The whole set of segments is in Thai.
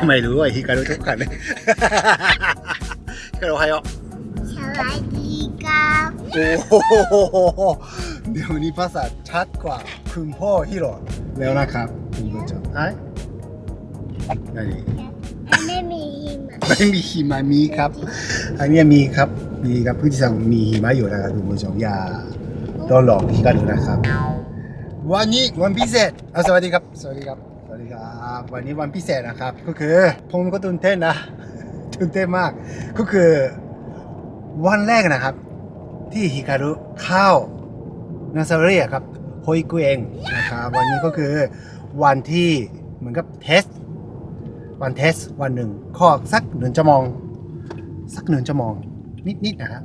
ทำไมรู้ว่าฮิการุทุกขันเลยฮิการุโอไฮโอสวัสดีครับโอ้โหเดี๋ยวนี้ภาษาชัดกว่าคุณพ่อฮิโร่แล้วนะครับคุณผู้ชมไอ้นั่นเองไม่มีหิมะไม่มีหิมะมีครับอันเนี้ยมีครับมีครับพื้นที่สั่งมีหิมะอยู่นะครับคุณผู้ชมอย่าโดนหลอกฮิการุนะครับวันนี้วันพิเศษอะสวัสดีครับ สวัสดีครับสวัส ดีครับวันนี้วันพิเศษนะครับ ก็คือผมก็ตื่นเต้นนะตื่นเต้นมาก ก็คือวันแรกนะครับ ที่ฮิการุเข้านาซารีครับโฮอิกุเองนะครับวันนี้ก็คือวันที่เหมือนกับเทสวันเทสวันหนึ่งข้อสักหนึ่งชั่วโมงสักหนึ่งชั่วโมงนิดๆนะครับ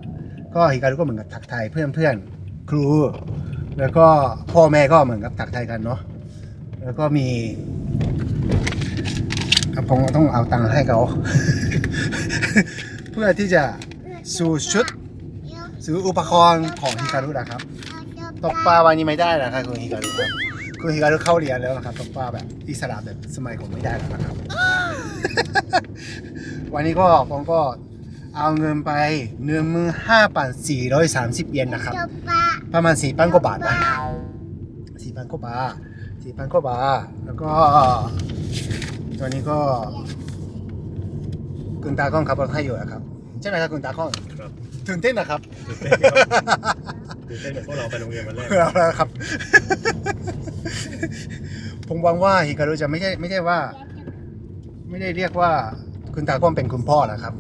ก็ฮิการุก็เหมือนกับทักทายเพื่อนๆครู แล้วก็พ่อแม่ก็เหมือนกับทักทายกันเนาะแล้วก็มี ผมต้องเอาตังค์ให้เขา เพื่อที่จะซื้อชุดซื้ออุปกรณ์ของฮิการุนะครับ ตกปลาวันนี้ไม่ได้นะครับคุณฮิการุครับคุณฮิการุเข้าเรียนแล้วนะครับตกปลาแบบอิสระแบบสมัยผมไม่ได้แล้วนะครับ วันนี้ก็ผมก็เอาเงินไปหนึ่งมือห้าพันสี่ร้อยสามสิบเยนนะครับจบปะประมาณสี่พันกว่าบาทนะสี่พันกว่าบาทสี่พันกว่าบาทแล้วก็ ตอนนี้ก็คุณตากล้องขับรถให้อยู่นะครับ ใช่ไหมครับคุณตากล้องครับตื่นเต้นนะครับตื่นเต้นครับตื่นเต้นเหมือนพวกเราไปโรงเรียนวันแรกเอาละครับ ผมหวังว่าฮิการุจะไม่ใช่ไม่ใช่ว่า ไม่ได้เรียกว่าคุณตากล้องเป็นคุณพ่อนะครับ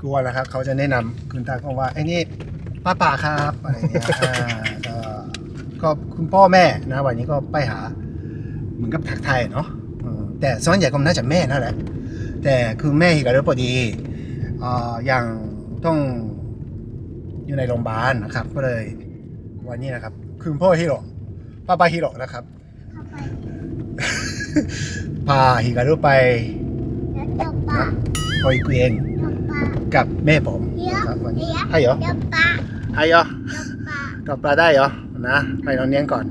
กลัวนะครับ เขาจะแนะนำคุณตากล้องว่าไอ้นี่ป้าป่าครับอะไรเงี้ยอ่าก็ก็คุณพ่อแม่นะ วันนี้ก็ไปหา เหมือนกับทักทายเนาะเออแต่ส่วนใหญ่ก็น่าจะแม่นั่นแหละ แต่คือแม่ฮิการุพอดีอ่าอย่างต้องอยู่ในโรงพยาบาลนะครับ ก็เลยวันนี้นะครับคุณพ่อฮิโร่ป้าป้าฮิโร่นะครับเข้าไปพาฮิการุไปแล้วจบปะโออิกุเองจบปะกับแม่ผมเดี๋ยวนะครับวันนี้เดี๋ยวให้เหรอจบปะให้เหรอจบปะกลับปลาได้เหรอนะไปนอนเลี้ยงก่อน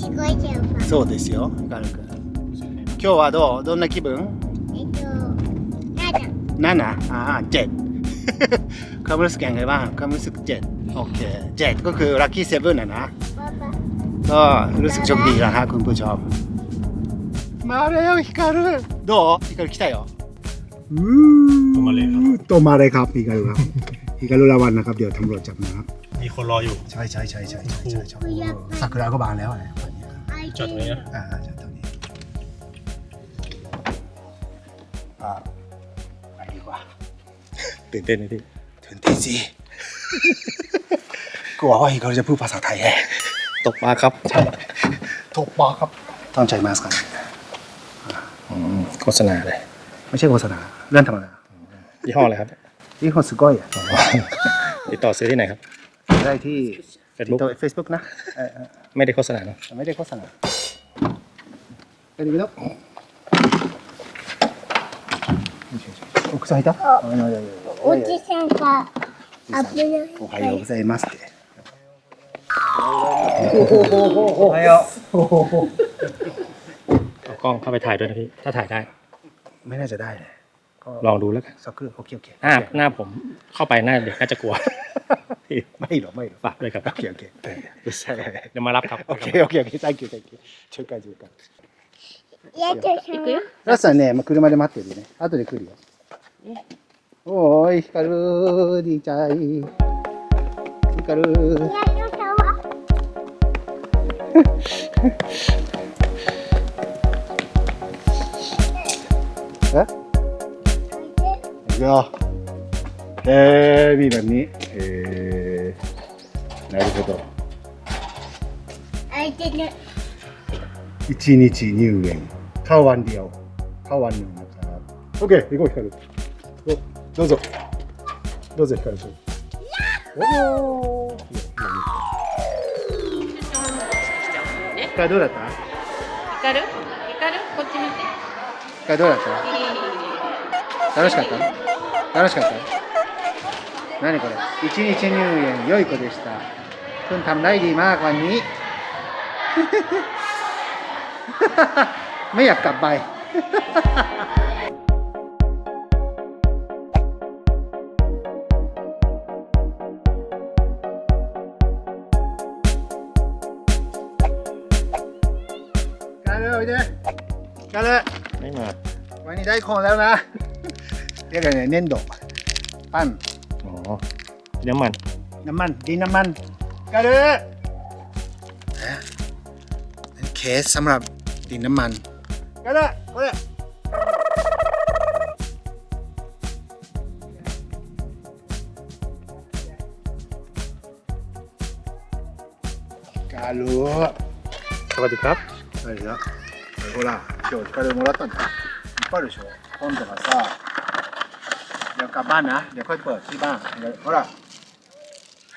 すごいじゃんパそうですよヒカルくん今日はどうどんな気分えっとなんだ นั่นนะอ่าเจ็ด ความรู้สึกยังไงบ้างความรู้สึกเจ็ดโอเคเจ็ดก็คือลัคกี้เซเว่นนะนะ パパ ก็รู้สึกโชคดีนะครับคุณผู้ชม มาแล้วฮิการุどうฮิการุ来たよ ตัวมาเลยครับ ตัวมาเลยครับฮิการุครับฮิการุระวันนะครับ เดี๋ยวตำรวจจับนะครับ มีคนรออยู่ ใช่ใช่ใช่ใช่ใช่ใช่ใช่ซากุระก็บานแล้วอะไรวันนี้あいจอดตรงนี้นะอ่าจอดตรงนี้อ่าไปดีกว่าตื่นเต้นนะพี่ตื่นเต้นสิกลัวว่าฮิการุจะพูดภาษาไทยแฮะตกปลาครับใช่ถูกบอกครับต้องใจมาสกันอืมโฆษณาเลย ไม่ใช่โฆษณาเรื่องธรรมดายี่ห้ออะไรครับนี่คนสก้อยอะติดต่อซื้อที่ไหนครับ ได้ที่ Facebook เฟซบุ๊กนะเออเออ ไม่ได้โฆษณาเนอะ ไม่ได้โฆษณาไปดีแล้ว奥さんいたあいやいやいやおじさんが危ないおはようございますっておはようเอากล้องเข้าไปถ่ายด้วยนะพี่ ถ้าถ่ายได้ ไม่น่าจะได้เลยก็ ลองดูแล้วกัน สักครู่โอเคโอเค หน้าหน้าผมเข้าไปหน้าเด็กน่าจะกลัว พี่ ไม่หรอกไม่หรอก ฝากด้วยครับ โอเคโอเคใช่ เดี๋ยวมารับครับ โอเคโอเคโอเค thank you thank you ช่วยกันช่วยกัน やっちゃうよラスさんね、まあ、車で待ってるね。後で来るよ。おーい、光る、ดีใจ光る。やっちゃうわえい くよ。えー、B 番に、えー、なるほど。空いて。一日入園。カワンディオ。カワンの中。オッケー、行こう、ヒカル。どうぞ。どうぞ、ヒカル。おお。ヒカルどうだった？ヒカルヒカルこっち見て。ヒカルどうだった？楽しかった？楽しかった何これ一日入園良い子でしたคุณทำได้ดีมากวันนี้ ไม่อยากกลับไป กันเลยโอเคกันเลย ไม่มา วันนี้ได้ของแล้วนะ เรียกอะไรเน้นดอกปั้น อ๋อน้ำมัน น้ำมันดินน้ำมันกันเลยเป็นเคสสำหรับดินน้ำมันกันเลยกันเลยกาลู สวัสดีครับ あれだほら今日光もらったんだいっぱいあるでしょ本とかさเ ดี๋ยวกลับบ้านนะ เดี๋ยวค่อยเปิดที่บ้านเดี๋ยวเขาละ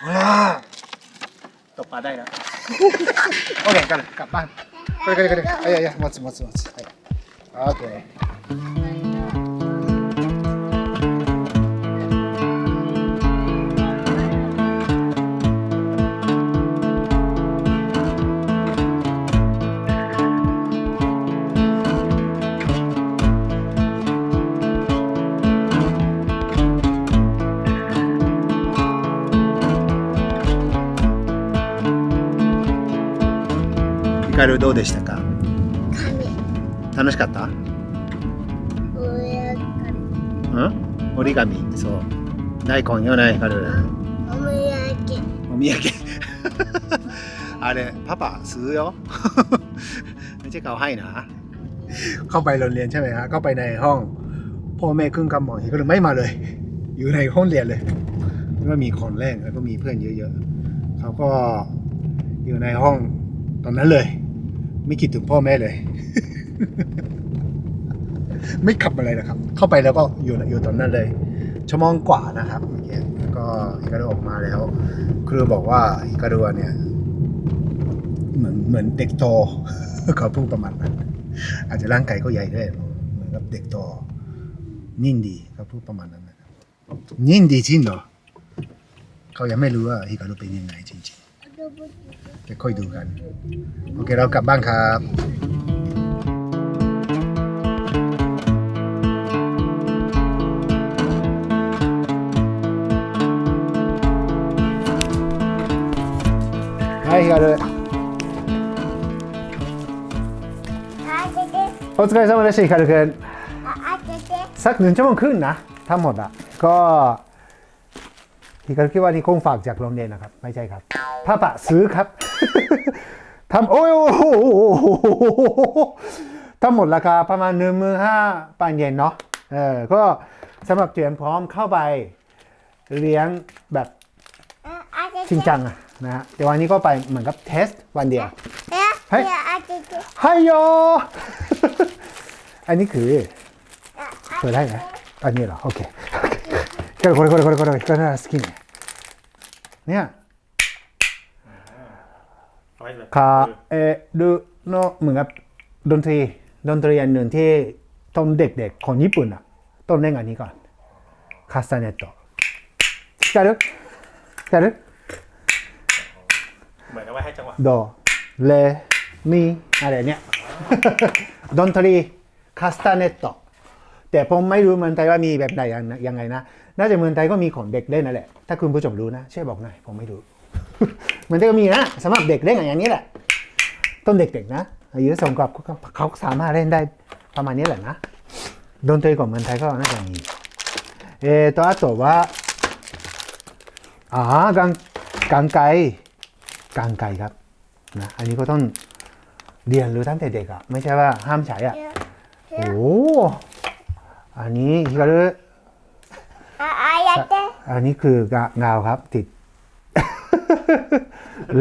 ว้าตกปลาได้แล้ว โอเคกันกลับบ้าน 그래 그래 그래 아야야 맞지 맞지맞โอเค ルどうでしたか髪楽しかった親うん折り紙そう大根よねヒカルおみやきお土産あれパパซื้อよ ไม่ใช่เขาให้นะ เข้าไปโรงเรียนใช่ไหมฮะเข้าไปในห้อง พ่อแม่ครึ่งกำมองเห็นก็เลยไม่มาเลย อยู่ในห้องเรียนเลยแล้วก็มีคนแรกแล้วก็มีเพื่อนเยอะๆเขาก็อยู่ในห้องตอนนั้นเลย ไม่คิดถึงพ่อแม่เลย ไม่ขับอะไรนะครับ เข้าไปแล้วก็อยู่อยู่ตอนนั้นเลยชั่วโมงกว่านะครับเมื่อกี้แล้วก็ฮิการุออกมาแล้ว ครูบอกว่าฮิการุเนี่ย เหมือนเหมือนเด็กโตเขาพูดประมาณนั้นอาจจะร่างกายก็ใหญ่ด้วยเหมือนกับเด็กโตนิ่งดีเขาพูดประมาณนั้นนะครับนิ่งดีจริงเหรอเขายังไม่รู้ว่าฮิการุเป็นยังไงจริงๆ จะค่อยดูกัน โอเคเรากลับบ้านครับはいヒカルあててお疲れ様でしたヒカルくんああてて สักหนึ่งชั่วโมงครึ่งนะทั้งหมดอ่ะ ก็พี่ก็คิดว่านี่คงฝากจากโรงเรียนนะครับ ไม่ใช่ครับ พ่อปะซื้อครับ ทำโอ้ยโอ้โหทั้งหมดราคาประมาณหนึ่งหมื่นห้าปันเยนเนาะเออก็สำหรับเตรียมพร้อมเข้าไปเลี้ยงแบบ ああて จริง て จังอะนะฮะแต่วันนี้ก็ไปเหมือนกับเทสวันเดียว えはいいやあてて ไฮโย อันนี้คือ あ เปิดได้ไหมอันนี้เหรอ โอเคこれこれこれこれこれこれ好きねเนี่ย เอา ค่ะเออดูเนาะเหมือนกับดนตรีดนตรีอันหนึ่งที่ตอนเด็กๆของญี่ปุ่นอะต้องเล่นอันนี้ก่อนคาสเนตโตจารึกจารึเหมือนเอาไว้ให้จังหวะโดเลมีอะไรเนี่ยดนตรีคาสตาเนตโตแต่ผมไม่รู้เมืองไทยว่ามีแบบไหนยังไงนะ น่าจะเมืองไทยก็มีของเด็กเล่นนั่นแหละ ถ้าคุณผู้ชมรู้นะช่วยบอกหน่อย ผมไม่รู้ มันจะมีนะสำหรับเด็กเล่นอย่างนี้แหละ ต้นเด็กๆนะอายุสมกับเขาสามารถเล่นได้ประมาณนี้แหละนะดนตรีของเมืองไทยก็น่าจะมีเออตัวต่อว่าอ่ากางกังไกกังไกครับนะอันนี้ก็ต้องเรียนรู้ตั้งแต่เด็กอะไม่ใช่ว่าห้ามใช้อะโอ้อันนี้ก็คารุอันนี้คือเงาครับติด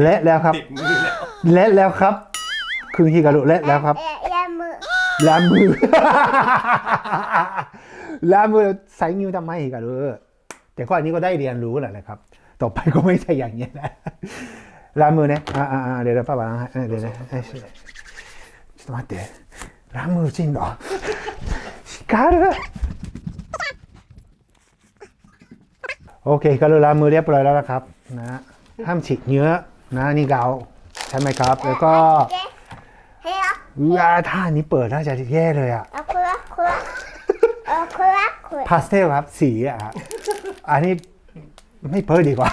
เละแล้วครับ ติดมือแล้ว เละแล้วครับ คือฮิการุเละแล้วครับ えやむ ล้างมือ ล้างมือใส่นิ้วทำไมฮิการุแต่ก็อันนี้ก็ได้เรียนรู้แหละนะครับ ต่อไปก็ไม่ใช่อย่างนี้ยนะล้างมือเนี่ยอ่าอ่าเดี๋ยวเดี๋ยวป้าบอกให้เดี๋ยวนะちょっと と待ってラムジンの光るโอเคก็ล้างมือเรียบร้อยแล้วนะครับนะ ห้ามฉีกเนื้อนะนี่เกาใช่ไหมครับ แล้วก็ เฮ้ย ว้าท่านี้เปิดน่าจะแย่เลยอะ เอาคุระคุระเอาคุระคุระ พาสเทลครับ สีอะฮะอันนี้ไม่เปิดดีกว่า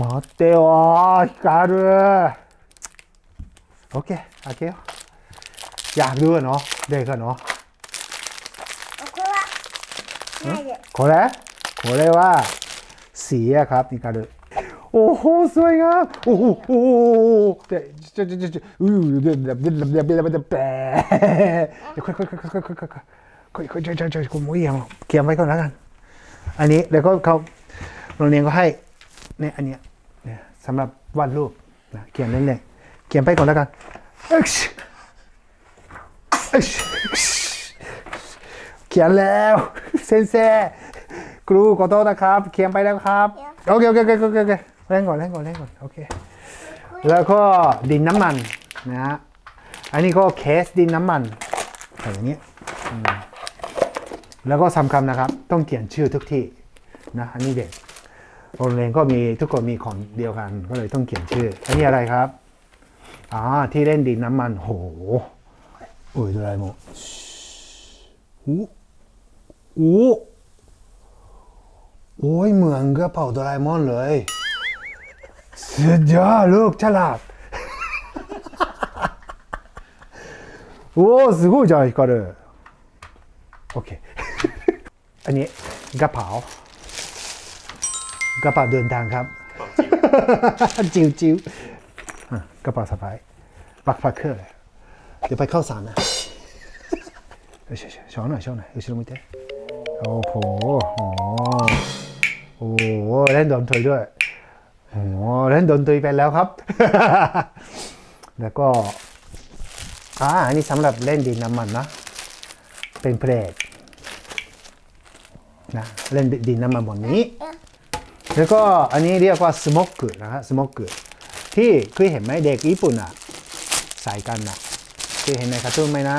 待ってよ光るโอเคโอเคอยากดูอะเนาะเด็กอะเนาะ เอาคุระないでこれこれは สีครับนี่การโอ้โหสวยงามโอ้โหโอ้โหเดี๋ยวจะจะจะจะอู้เดี๋ยวเดี๋ยวเดี๋ยวเดี๋ยวเดี๋ยวเดี๋ยวแปะเดี๋ยวค่อยค่อยค่อยค่อยค่อยค่อยค่อยค่อยค่อยค่อยค่อยคุณมุ้ยยังเขียนไว้ก่อนแล้วกัน อันนี้แล้วก็เขาโรงเรียนก็ให้เนี่ยอันเนี้ยเนี่ยสำหรับวาดรูปนะเขียนเล่นๆเขียนไปก่อนแล้วกันเอ้ยเอ้ยเขียนแล้วเซนเซ ครูขอโทษนะครับ เขียนไปแล้วครับโอเคโอเคโอเคโอเคโอเคเล่นก่อนเล่นก่อนเล่นก่อนโอเคแล้วก็ดินน้ำมันนะฮะอันนี้ก็เคสดินน้ำมันอะไรอย่างนี้อืมแล้วก็สำคัญนะครับ ต้องเขียนชื่อทุกที่นะอันนี้เด็กโรงเรียนก็มีทุกคนมีของเดียวกัน ก็เลยต้องเขียนชื่อ อันนี้อะไรครับอ๋อที่เล่นดินน้ำมันโหอุ้ยอะไรโมอู้อู้ โอ้ยเหมือนกระเป๋าโดราเอมอนเลยสุดยอดลูกฉลาด โอ้すごいじゃん光るโอเค อันนี้กระเป๋ากระเป๋าเดินทางครับ จิวจิวอ่ะกระเป๋าสะพายบักพาเคอร์เลยเดี๋ยวไปเข้าสารนะ よしよししょうがないしょうがない後ろ向いてโอ้โห อ๋อโอ้โหเล่นดนตรีด้วยโอ้โหเล่นดนตรีไปแล้วครับ แล้วก็อ่าอันนี้สำหรับเล่นดินน้ำมันนะ เป็นเพลงนะเล่นดินน้ำมันบนนี้ แล้วก็อันนี้เรียกว่าสโมกเกอร์นะฮะสโมกเกอร์ที่เคยเห็นไหมเด็กญี่ปุ่นอ่ะใส่กันอ่ะเคยเห็นในการ์ตูนไหมนะ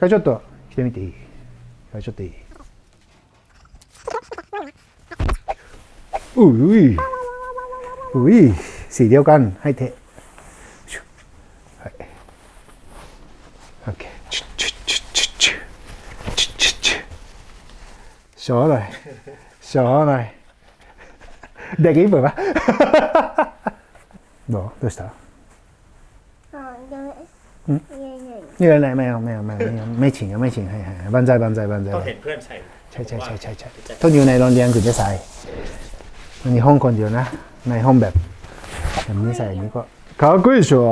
ก็ちょっと来てみていいก็ちょっといい อุ้ยอุ้ยสีเดียวกันให้เทะโอเคชอหน่อยชอหน่อยเด็กอีกเปล่าどうどうしたนี่อะไรไม่เอาไม่เอาไม่เอาไม่ฉิงอะไม่ฉิงให้ให้บันใจบันใจบันใจต้องเห็นเพื่อนใส่ใช่ใช่ใช่ใช่ใช่ต้องอยู่ในโรงเรียนถึงจะใส่ มีห้องคนเดียวนะ ในห้องแบบแบบนี้ใส่นี้ก็เขากุยชัว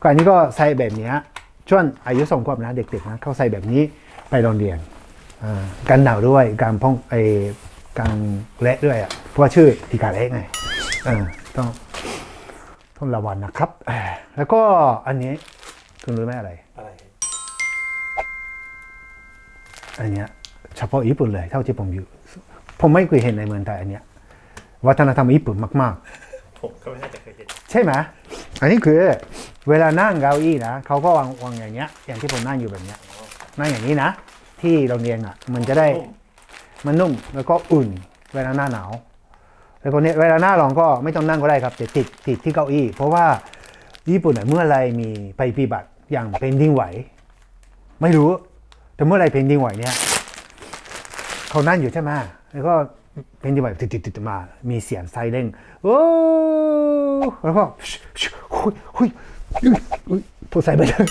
ก็อันนี้ก็ใส่แบบนี้ช่วงอายุสองขวบนะเด็กๆนะเขาใส่แบบนี้ไปโรงเรียนกันหนาวด้วยการป้องไอกางเละด้วยอะเพราะว่าชื่อตีการเละไงต้องต้องระวังนะครับ แล้วก็อันนี้คุณรู้ไหมอะไร อันเนี้ยเฉพาะญี่ปุ่นเลยเท่าที่ผมอยู่ ผมไม่เคยเห็นในเมืองไทยอันเนี้ยวัฒนธรรมญี่ปุ่นมาก ผมก็ไม่น่าจะเคยเห็นๆ ใช่ไหมอันนี้คือเวลานั่งเก้าอี้นะเขาก็วางวางอย่างเงี้ย อย่างที่ผมนั่งอยู่แบบเนี้ยนั่งอย่างนี้นะ ที่โรงเรียนอะ มันจะได้ มันนุ่มแล้วก็อุ่นเวลาหน้าหนาว แล้วก็เนี่ยเวลาหน้าร้อนก็ไม่ต้องนั่งก็ได้ครับแต่ติดติดที่เก้าอี้ เพราะว่าญี่ปุ่นอะเมื่อไรมีภัยพิบัติอย่างแผ่นดินไหว ไม่รู้ แต่เมื่อไรแผ่นดินไหวเนี่ยเขานั่งอยู่ใช่ไหม แล้วก็เป็นที่แบบติดติดติดมา มีเสียงไซเรนโอ้แล้วก็หุยหุยหุยหุยโทรใส่ไปเลย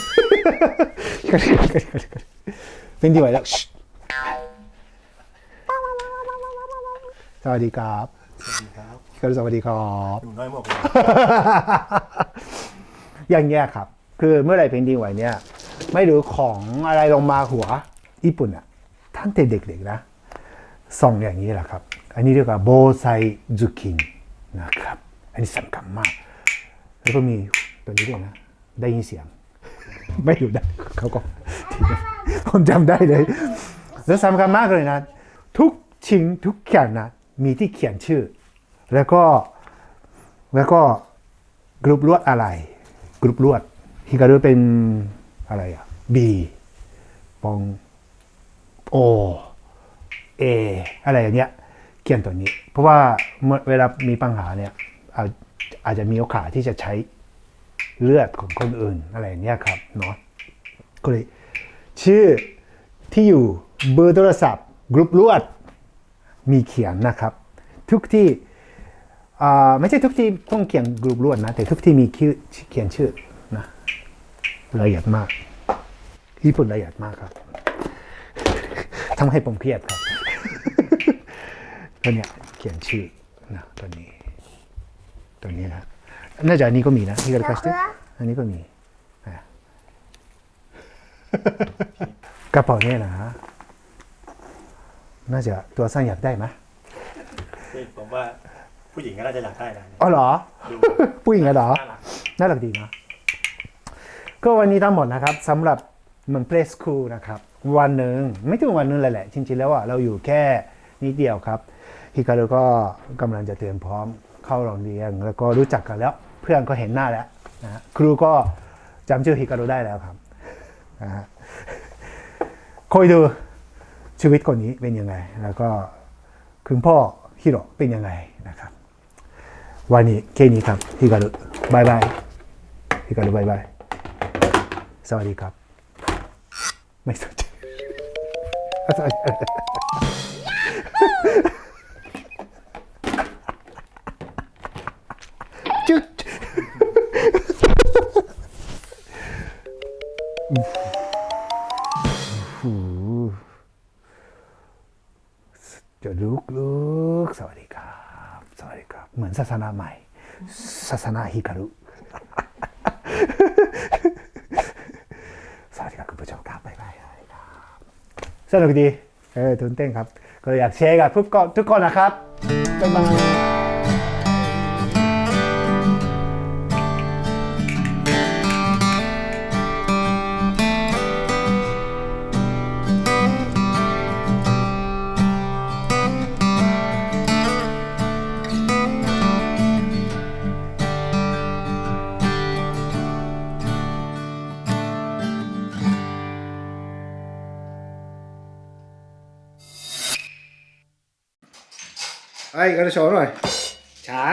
เป็นที่ไหวแล้วสวัสดีครับสวัสดีครับสวัสดีครับหนูน้อยหมวกอย่างเงี้ยครับ คือเมื่อไรเพนดินไหวเนี่ย ไม่รู้ของอะไรลงมาหัวญี่ปุ่นอะท่านเด็กๆนะ ส่องอย่างนี้แหละครับ อันนี้เรียกว่าโบไซจูคินนะครับ อันนี้สำคัญมาก แล้วก็มีตัวนี้ด้วยนะ ได้ยินเสียง ไม่รู้ได้เขาก็ผมจำได้เลย แล้วสำคัญมากเลยนะ ทุกชิ้นทุกอย่างนะ มีที่เขียนชื่อ แล้วก็แล้วก็กรุ๊ปลวดอะไร กรุ๊ปลวดฮิการุเป็นอะไรอะ B ปอง O A อะไรอย่างเงี้ยเขียนตัวนี้ เพราะว่าเมื่อเวลามีปัญหาเนี่ยอาจอาจจะมีโอกาสที่จะใช้เลือดของคนอื่นอะไรอย่างเงี้ยครับเนาะก็เลยชื่อที่อยู่เบอร์โทรศัพท์กรุ๊ปลวดมีเขียนนะครับ ทุกที่ไม่ใช่ทุกที่ต้องเขียนกรุ๊ปลวดนะ แต่ทุกที่มีเขียนชื่อนะละเอียดมากญี่ปุ่นละเอียดมากครับทำให้ผมเครียดครับ ตัวเนี้ยเขียนชื่อนะตัวนี้ ตัวนี้นะน่าจะอันนี้ก็มีนะที่กระสอันนี้ก็มีอะกระเป๋าเนี่ยนะน่าจะตัวสั้นอยากได้ไหมผมว่าผู้หญิงก็น่าจะอยากได้นะอ๋อเหรอดูผู้หญิงเหรอน่ารักน่ารักดีนะก็วันนี้ทั้งหมดนะครับสำหรับเหมือน play school นะครับ วันหนึ่งไม่ถึงวันหนึงเลยแหละจริงๆแล้วอะเราอยู่แค่นิดเดียวครับ ฮิคารุก็กำลังจะเตรียมพร้อมเข้าโรงเรียนแล้วก็รู้จักกันแล้ว เพื่อนก็เห็นหน้าแล้วนะครูก็จำชื่อฮิคารุได้แล้วครับนะฮะคอยดูชีวิตคนนี้เป็นยังไง แล้วก็คุณพ่อฮิโร่เป็นยังไงนะครับ วันนี้แค่นี้ครับฮิคารุบายบายฮิคารุบายบายสวัสดีครับ ไม่สนใจจุ เหมือนศาสนาใหม่ ศาสนาฮิคารุสวัสดีครับคุณผู้ชมครับบ๊ายบายสวัสดีครับสนุกดีเออตื่นเต้นครับ ก็อยากแชร์กับทุกคนทุกคนนะครับบ๊ายบาย はい、からโชว์หน่อย ช้า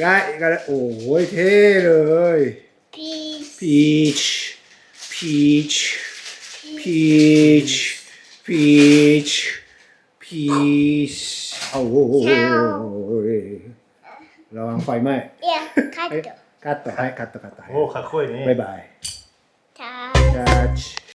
ได้กันโอ้ยเท่เลย Peace. peach peach peach peach peach โอ้ยระวังไฟไหม้ Yeah, cut. カットはいカットカットはい โอ้คัดคุยนี่ バイバイ Ta. キャッチ